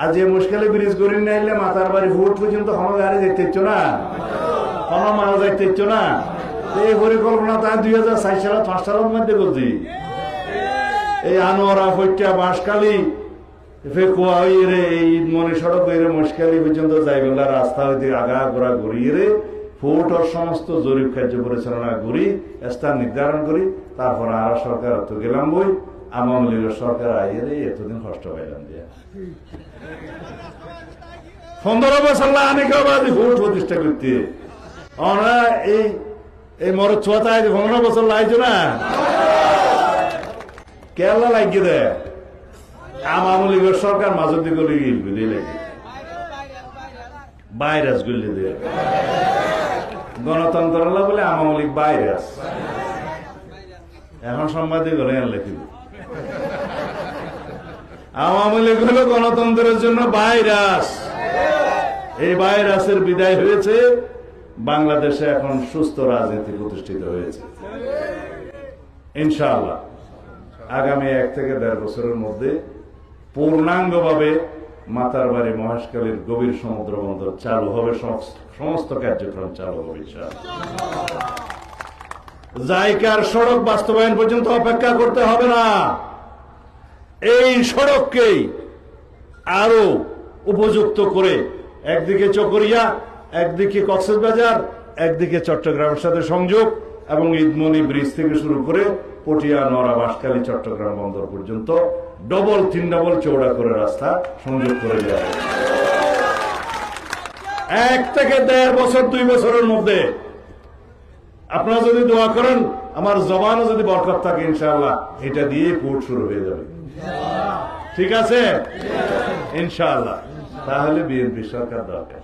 আর যে মুশকিলে ব্রিজ করে নাইলে মাথার বাড়ি ভোট পর্যন্ত কোনো গাড়ি ইচ্ছো না। কোনো মাল ইচ্ছো না। এই পরিকল্পনা তাই দুই হাজার ষাট সাল পাঁচ সালের মধ্যে করছি। এই আনোয়ারা ফৈটা বাঁশকালি ফেকুয়া হইরে এই মনে সড়ক হইরে মুশকালি পর্যন্ত যাইবেলা রাস্তা হইতে আগা গোড়া ঘুরিয়ে রে, ফুট ওর সমস্ত জরিপ কার্য পরিচালনা করি, স্থান নির্ধারণ করি, তারপর আর সরকার তো গেলাম বই। আওয়ামী লীগের সরকার আইয়ে রে এতদিন কষ্ট পাইলাম দিয়া। পনেরো বছর অনেকে বাদে ভোট প্রতিষ্ঠা করতে। আমরা এই এই মরদ ছোয়াতে আজ পনেরো বছর লাইছো না। কেরলা লাগিয়ে দেয় আওয়ামী লীগের সরকার মাঝের দিকে লিগে বুঝে লাগে। ভাইরাস গুলি দিয়ে গণতন্ত্র বলে আওয়ামী লীগ ভাইরাস এখন সাংবাদিক হলে লেখিব আওয়ামী লীগ হলো গণতন্ত্রের জন্য ভাইরাস। এই ভাইরাসের বিদায় হয়েছে। বাংলাদেশে এখন সুস্থ রাজনীতি প্রতিষ্ঠিত হয়েছে। ইনশাআল্লাহ, আগামী এক থেকে দেড় বছরের মধ্যে পূর্ণাঙ্গভাবে মাতার বাড়ি মহেশখালীর গভীর সমুদ্র বন্দর চালু হবে। সমস্ত- কার্যক্রম চালু হবে। জায়কার সড়ক বাস্তবায়ন পর্যন্ত অপেক্ষা করতে হবে না। এই সড়ককেই আরও উপযুক্ত করে একদিকে চকরিয়া, একদিকে কক্সবাজার, একদিকে চট্টগ্রামের সাথে সংযোগ এবং ঈদমনি ব্রিজ থেকে শুরু করে পটিয়া নরা বাঁশখালী, চট্টগ্রাম বন্দর পর্যন্ত ডবল তিন ডবল চৌড়া করে রাস্তা সংযোগ করে দেওয়া এক থেকে দেড় বছর, দুই বছরের মধ্যে আপনারা যদি দোয়া করেন, আমার জবানও যদি বরকত থাকে, ইনশাআল্লাহ, এটা দিয়ে কোর্ট শুরু হয়ে যাবে। ঠিক আছে? ইনশাআল্লাহ। তাহলে বিএনপি সরকার দরকার।